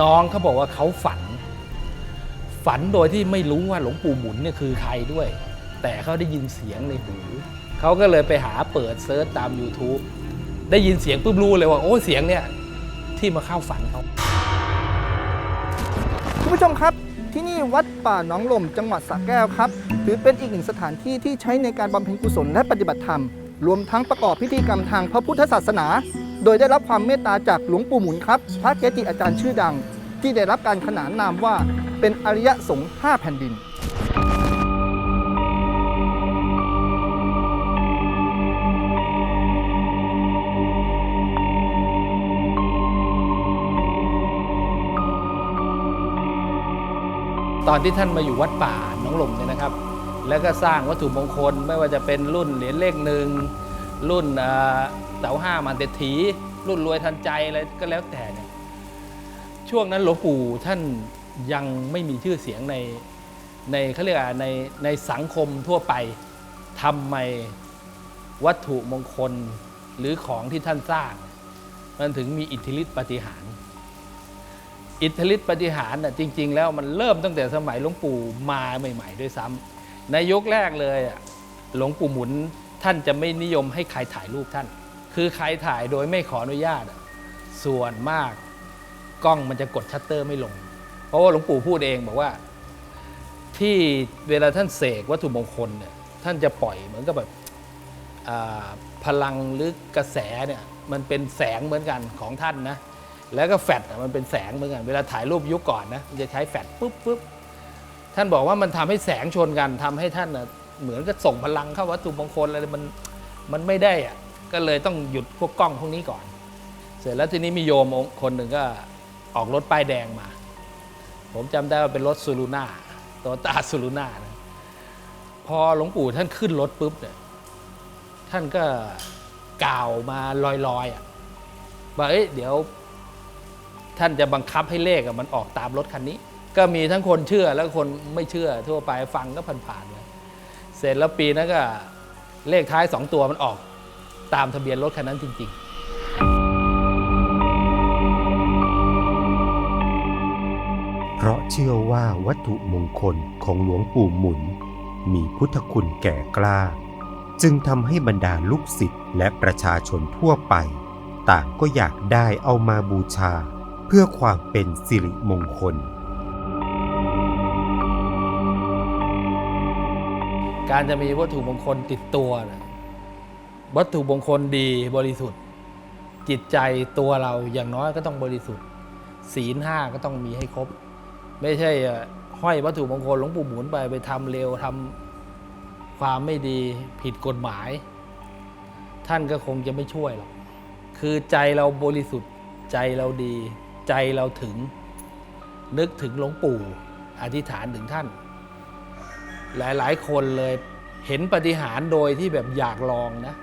น้องเขาบอกว่าเขาฝัน ฝันโดยที่ไม่รู้ว่าหลวงปู่หมุนเนี่ยคือใครด้วย แต่เขาได้ยินเสียงในหูเขาก็เลยไปหาเปิดเซิร์ชตาม YouTube ได้ยินเสียงปุ๊บรู้เลยว่าโอ้เสียงเนี่ยที่มาเข้าฝันเขาคุณผู้ชมครับที่นี่วัดป่าหนองลมจังหวัดสระแก้วครับถือเป็นอีกหนึ่งสถานที่ที่ใช้ในการบำเพ็ญกุศลและปฏิบัติธรรม รวมทั้งประกอบพิธีกรรมทางพระพุทธศาสนา โดยได้รับความเมตตาจากหลวงปู่หมุนครับ พระเกจิอาจารย์ชื่อดัง ที่ได้รับการขนานนามว่าเป็นอริยสงฆ์ห้าแผ่นดิน ตอนที่ท่านมาอยู่วัดป่าหนองลมเนี่ยนะครับ แล้วก็สร้างวัตถุมงคลไม่ว่าจะเป็นรุ่นเหรียญเลขหนึ่งรุ่นเอ่อ เสาห้ามันเตถีรุ่นรวยทันใจอะไรก็แล้วแต่เนี่ยช่วงนั้นหลวงปู่ท่านยังไม่มีชื่อเสียงในในเขาเรียกว่าในในสังคมทั่วไปทำไมวัตถุมงคลหรือของที่ท่านสร้าง มันถึงมีอิทธิฤทธิปฏิหาร อิทธิฤทธิปฏิหารน่ะจริง ๆ แล้วมันเริ่มตั้งแต่สมัยหลวงปู่มาใหม่ ๆ ด้วยซ้ำในยุคแรกเลยอะหลวงปู่หมุนท่านจะไม่นิยมให้ใครถ่ายรูปท่าน คือใครถ่ายโดยไม่ขออนุญาต ส่วนมากกล้องมันจะกดชัตเตอร์ไม่ลง เพราะว่าหลวงปู่พูดเองบอกว่า ที่เวลาท่านเสกวัตถุมงคลเนี่ยท่านจะปล่อยเหมือนกับแบบพลังหรือกระแสเนี่ยมันเป็นแสงเหมือนกันของท่านนะแล้วก็แฟลชมันเป็นแสงเหมือนกัน เวลาถ่ายรูปยุคก่อนนะจะใช้แฟลชปุ๊บปุ๊บท่านบอกว่ามันทำให้แสงชนกันทำให้ท่านน่ะเหมือนกับส่งพลังเข้าวัตถุมงคลอะไรมันมันไม่ได้อะ ก็เลยต้องหยุดพวกกล้องพวกนี้ก่อน เสร็จแล้วทีนี้มีโยมองคนหนึ่งก็ออกรถป้ายแดงมา ผมจำได้ว่าเป็นรถซูรูน่าโตต้าซูรูน่านะพอหลวงปู่ท่านขึ้นรถปุ๊บเนี่ยท่านก็กล่าวมาลอยๆอะว่าเอ้ยเดี๋ยวท่านจะบังคับให้เลขมันออกตามรถคันนี้ ก็มีทั้งคนเชื่อแล้วก็คนไม่เชื่อทั่วไปฟังก็ผ่านๆไปเสร็จแล้วปีนั้นก็เลขท้าย2ตัวมันออก ตามทะเบียนรถคันนั้นจริงเพราะเชื่อว่าวัตถุมงคลของหลวงปู่หมุน มีพุทธคุณแก่กล้า จึงทำให้บรรดาลูกศิษย์และประชาชนทั่วไป ต่างก็อยากได้เอามาบูชา เพื่อความเป็นสิริมงคลๆการจะมีวัตถุมงคลติดตัวนะ วัตถุมงคลดีบริสุทธิ์ จิตใจตัวเราอย่างน้อยก็ต้องบริสุทธิ์ ศีลห้าก็ต้องมีให้ครบ ไม่ใช่อ่อห้อยวัตถุมงคลหลวงปู่หมุนไปไปทำเร็วทำความไม่ดีผิดกฎหมาย ท่านก็คงจะไม่ช่วยหรอกคือใจเราบริสุทธิ์ใจเราดี ใจเราถึง นึกถึงหลวงปู่อธิษฐานถึงท่าน หลายๆ คนเลยเห็นปฏิหารโดยที่แบบอยากลองนะ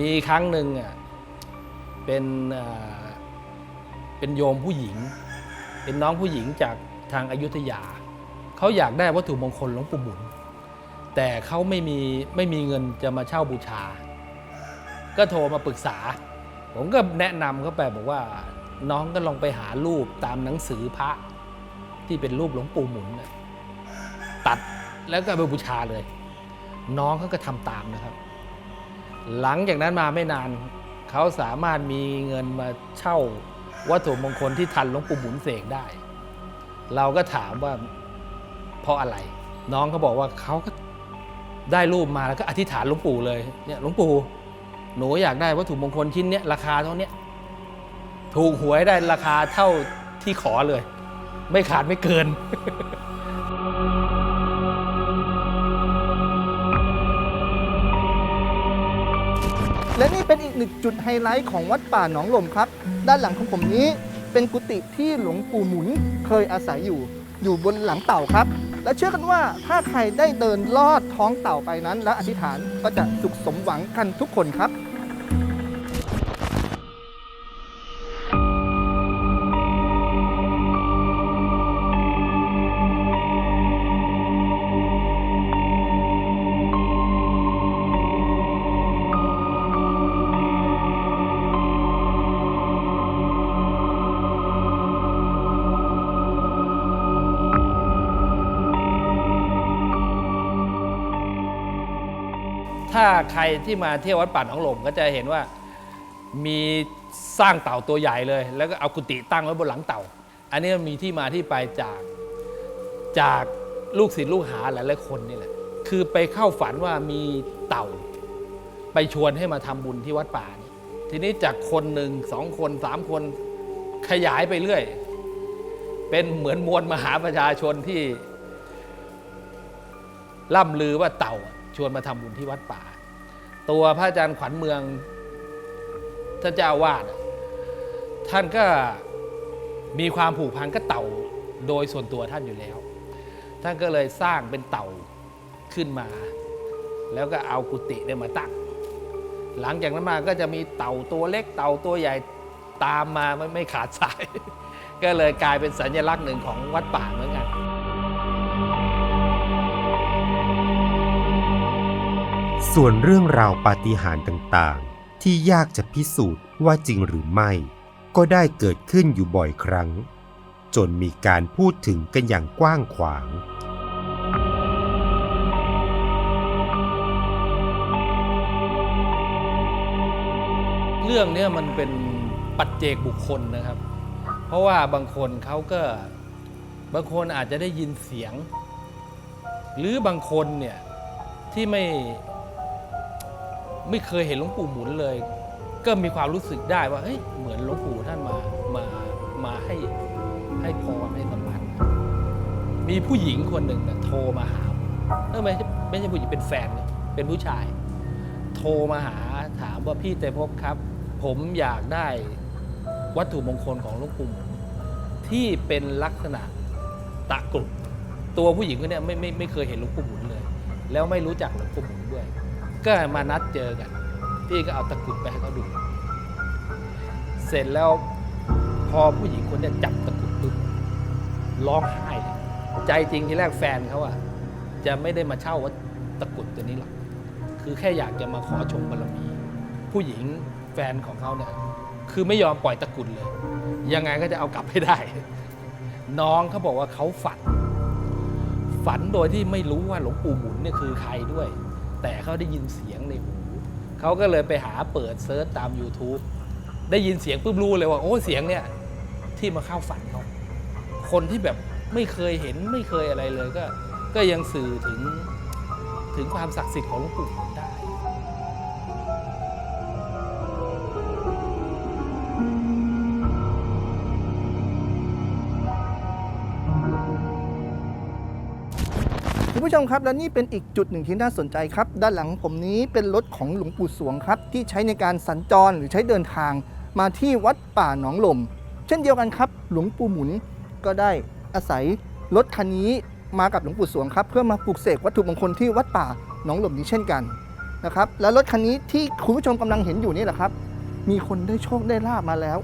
มีครั้งหนึ่งอะเป็นเป็นโยมผู้หญิง เป็นน้องผู้หญิงจากทางอายุทยา เขาอยากได้วัตถุมงคลหลวงปู่หมุน แต่เขาไม่มีไม่มีเงินจะมาเช่าบูชา ก็โทรมาปรึกษา ผมก็แนะนำเขาไปบอกว่าน้องก็ลองไปหารูปตามหนังสือพระที่เป็นรูปหลวงปู่หมุน ตัดแล้วก็ไปบูชาเลย น้องเขาก็ทำตามนะครับ หลังจากนั้นมาไม่นาน เขาสามารถมีเงินมาเช่าวัตถุมงคลที่ทันหลวงปู่หมุนเสกได้ เราก็ถามว่าเพราะอะไร น้องเขาบอกว่าเขาก็ได้รูปมาแล้วก็อธิษฐานหลวงปู่เลยเนี่ยหลวงปู่หนูอยากได้วัตถุมงคลชิ้นเนี้ยราคาเท่าเนี้ยถูกหวยได้ราคาเท่าที่ขอเลย ไม่ขาดไม่เกิน และนี่เป็นอีกหนึ่งจุดไฮไลท์ของวัดป่าหนองลมครับ ด้านหลังของผมนี้เป็นกุฏิที่หลวงปู่หมุนเคยอาศัยอยู่ อยู่บนหลังเต่าครับ และเชื่อกันว่าถ้าใครได้เดินลอดท้องเต่าไปนั้น และอธิษฐานก็จะสุขสมหวังกันทุกคนครับ ถ้าใครที่มาเที่ยววัดป่าหนองหลมก็จะเห็นว่ามีสร้างเต่าตัวใหญ่เลย แล้วก็เอากุฏิตั้งไว้บนหลังเต่า อันนี้มีที่มาที่ไปจากจากลูกศิษย์ลูกหาหลายๆคนนี่แหละคือไปเข้าฝันว่ามีเต่า ไปชวนให้มาทำบุญที่วัดป่านี่ทีนี้จากคนหนึ่งสองคนสามคนขยายไปเรื่อย เป็นเหมือนมวลมหาประชาชนที่ล่ำลือว่าเต่า ชวนมาทำบุญที่วัดป่า ตัวพระอาจารย์ขวัญเมืองท่านเจ้าวาสอะท่านก็มีความผูกพันกับเต่าโดยส่วนตัวท่านอยู่แล้ว ท่านก็เลยสร้างเป็นเต่าขึ้นมา แล้วก็เอากุฏิเนี่ยมาตั้งหลังจากนั้นมาก็จะมีเต่าตัวเล็กเต่าตัวใหญ่ตามมาไม่ไม่ขาดสาย ก็เลยกลายเป็นสัญลักษณ์หนึ่งของวัดป่าเหมือนกัน ส่วนเรื่องราวปาฏิหาริย์ต่างๆ ที่ยากจะพิสูจน์ว่าจริงหรือไม่ ก็ได้เกิดขึ้นอยู่บ่อยครั้ง จนมีการพูดถึงกันอย่างกว้างขวาง เรื่องเนี้ยมันเป็นปัจเจกบุคคลนะครับ เพราะว่าบางคนเขาก็บางคนอาจจะได้ยินเสียง หรือบางคนเนี่ยที่ไม่ ไม่เคยเห็นหลวงปู่หมุนเลย ก็มีความรู้สึกได้ว่าเฮ้ยเหมือนหลวงปู่ท่านมามามาให้ให้พรให้สัมพันธ์มีผู้หญิงคนหนึ่งนะโทรมาหาเออไม่ใช่ไม่ใช่ผู้หญิงเป็นแฟนเป็นผู้ชาย โทรมาหาถามว่าพี่เตภพครับ ผมอยากได้วัตถุมงคลของหลวงปู่หมุนที่เป็นลักษณะตะกรุดตัวผู้หญิงคนนี้ไม่ไม่ไม่เคยเห็นหลวงปู่หมุนเลย แล้วไม่รู้จักหลวงปู่หมุนด้วย ก็มานัดเจอกัน พี่ก็เอาตะกรุดไปให้เขาดู เสร็จแล้วพอผู้หญิงคนนี้จับตะกรุดปุ๊บร้องไห้เลยใจจริงที่แรกแฟนเขาอะจะไม่ได้มาเช่าวัตตะกรุดตัวนี้หรอก คือแค่อยากจะมาขอชมบารมี ผู้หญิงแฟนของเขาเนี่ยคือไม่ยอมปล่อยตะกรุดเลย ยังไงก็จะเอากลับให้ได้ น้องเขาบอกว่าเขาฝัน ฝันโดยที่ไม่รู้ว่าหลวงปู่หมุนเนี่ยคือใครด้วย แต่เขาได้ยินเสียงในหูเขาก็เลยไปหาเปิดเซิร์ชตาม YouTube ได้ยินเสียงปุ๊บรู้เลยว่า โอ้เสียงเนี่ยที่มาเข้าฝันเขาคนที่แบบไม่เคยเห็นไม่เคยอะไรเลยก็ ก็ยังสื่อถึงถึงความศักดิ์สิทธิ์ของหลวงปู่ ผู้ชมครับและนี่เป็นอีกจุดหนึ่งที่น่าสนใจครับ ด้านหลังผมนี้เป็นรถของหลวงปู่สวงครับ ที่ใช้ในการสัญจรหรือใช้เดินทางมาที่วัดป่าหนองหล่มเช่นเดียวกันครับ หลวงปู่หมุนก็ได้อาศัยรถคันนี้มากับหลวงปู่สวงครับ เพื่อมาปลูกเสกวัตถุมงคลที่วัดป่าหนองหล่มนี้เช่นกันนะครับและรถคันนี้ที่คุณผู้ชมกำลังเห็นอยู่นี่แหละครับ มีคนได้โชคได้ลาบมาแล้ว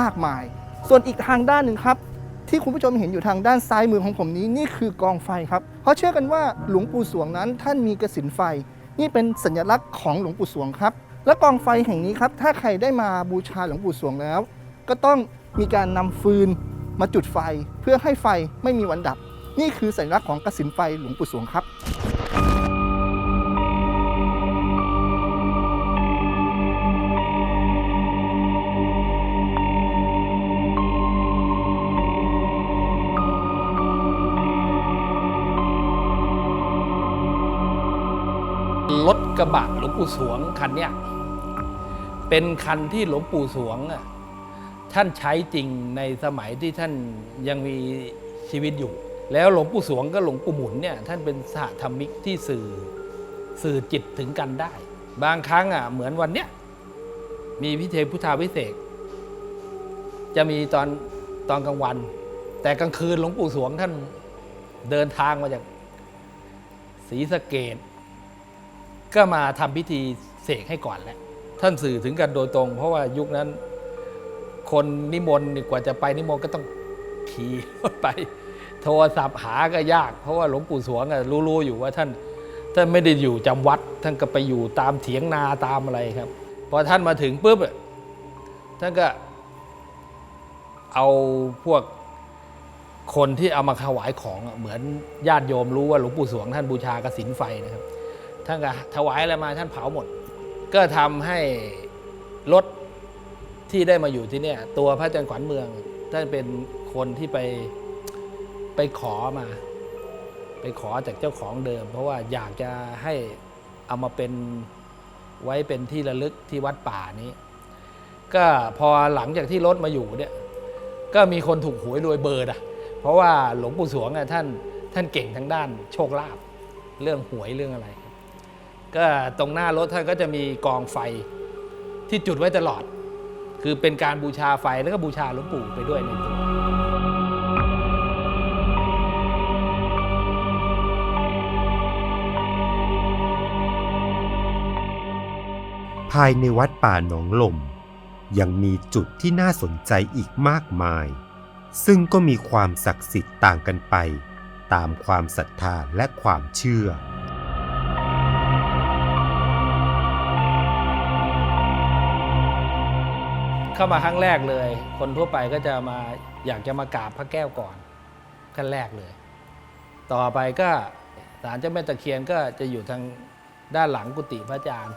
มากมาย ส่วนอีกทางด้านหนึ่งครับ ที่คุณผู้ชมเห็นอยู่ทางด้านซ้ายมือของผมนี้นี่คือกองไฟครับเพราะเชื่อกันว่าหลวงปู่สวงนั้นท่านมีกระสินไฟ นี่เป็นสัญลักษณ์ของหลวงปู่สวงครับ และกองไฟแห่งนี้ครับถ้าใครได้มาบูชาหลวงปู่สวงแล้ว ก็ต้องมีการนำฟืนมาจุดไฟเพื่อให้ไฟไม่มีวันดับ นี่คือสัญลักษณ์ของกระสินไฟหลวงปู่สวงครับ รถกระบะหลวงปู่สวงคันเนี้ยเป็นคันที่หลวงปู่สวงท่านใช้จริงในสมัยที่ท่านยังมีชีวิตอยู่ แล้วหลวงปู่สวงกับหลวงปู่หมุนเนี่ยท่านเป็นสหธรรมิกที่สื่อสื่อจิตถึงกันได้ บางครั้งอะเหมือนวันเนี้ยมีพิธีพุทธาพิเศษจะมีตอนตอนกลางวัน แต่กลางคืนหลวงปู่สวงท่านเดินทางมาจากศรีสะเกด ก็มาทำพิธีเสกให้ก่อนแหละท่านสื่อถึงกันโดยตรง เพราะว่ายุคนั้น คนนิมนต์กว่าจะไปนิมนต์ก็ต้องขี่รถไป โทรศัพท์หาก็ยาก เพราะว่าหลวงปู่สวงรู้ๆอยู่ว่าท่านท่านไม่ได้อยู่จำวัด ท่านก็ไปอยู่ตามเถียงนาตามอะไรครับพอท่านมาถึงปุ๊บท่านก็เอาพวกคนที่เอามาถวายของเหมือนญาติโยมรู้ว่าหลวงปู่สวงท่านบูชากระสินไฟนะครับ ท่านก็ถวายอะไรมาท่านเผาหมด ก็ทำให้รถที่ได้มาอยู่ที่เนี่ยตัวพระอาจารย์ขวัญเมืองท่านเป็นคนที่ไปไปขอมา ไปขอจากเจ้าของเดิม เพราะว่าอยากจะให้เอามาเป็นไว้เป็นที่ระลึกที่วัดป่านี้ ก็พอหลังจากที่รถมาอยู่เนี่ยก็มีคนถูกหวยรวยเบอร์ดอะเพราะว่าหลวงปู่สวงอะท่านท่านเก่งทางด้านโชคลาภเรื่องหวยเรื่องอะไร ก็ตรงหน้ารถท่านก็จะมีกองไฟที่จุดไว้ตลอด คือเป็นการบูชาไฟแล้วก็บูชาหลวงปู่ไปด้วยในตัวภายในวัดป่าหนองลม ยังมีจุดที่น่าสนใจอีกมากมาย ซึ่งก็มีความศักดิ์สิทธิ์ต่างกันไป ตามความศรัทธาและความเชื่อ เข้ามาครั้งแรกเลย คนทั่วไปก็จะมาอยากจะมากราบพระแก้วก่อนขั้นแรกเลย ต่อไปก็ศาลเจ้าแม่ตะเคียนก็จะอยู่ทางด้านหลังกุฏิพระอาจารย์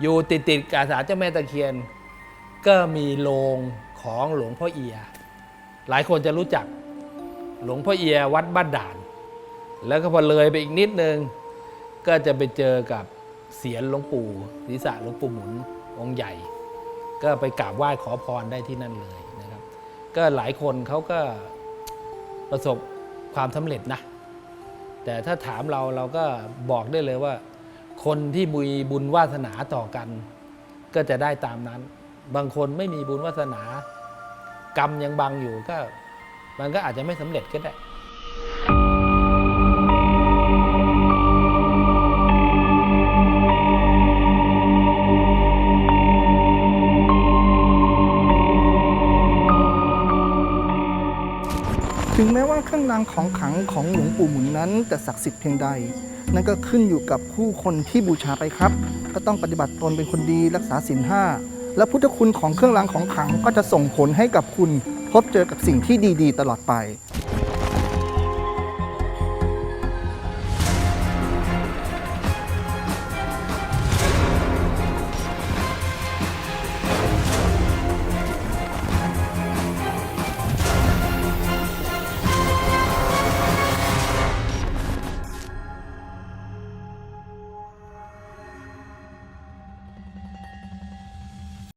อยู่ติดติดๆกับศาลเจ้าแม่ตะเคียน ก็มีโรงของหลวงพ่อเอีย หลายคนจะรู้จักหลวงพ่อเอียวัดบ้านด่าน แล้วก็พอเลยไปอีกนิดนึง ก็จะไปเจอกับเสียนหลวงปู่ศีรษะหลวงปู่หมุนองค์ใหญ่ ก็ไปกราบไหว้ขอพรได้ที่นั่นเลยนะครับ ก็หลายคนเขาก็ประสบความสำเร็จนะ แต่ถ้าถามเราเราก็บอกได้เลยว่า คนที่มีบุญวาสนาต่อกัน ก็จะได้ตามนั้น บางคนไม่มีบุญวาสนา กรรมยังบังอยู่ก็มันก็อาจจะไม่สำเร็จก็ได้ เครื่องรางของขลังของหลวงปู่หมุนนั้นจะศักดิ์สิทธิ์เพียงใด นั่นก็ขึ้นอยู่กับผู้คนที่บูชาไปครับ ก็ต้องปฏิบัติตนเป็นคนดีรักษาศีลห้าและพุทธคุณของเครื่องรางของขลังก็จะส่งผลให้กับคุณพบเจอกับสิ่งที่ดีๆ ตลอดไป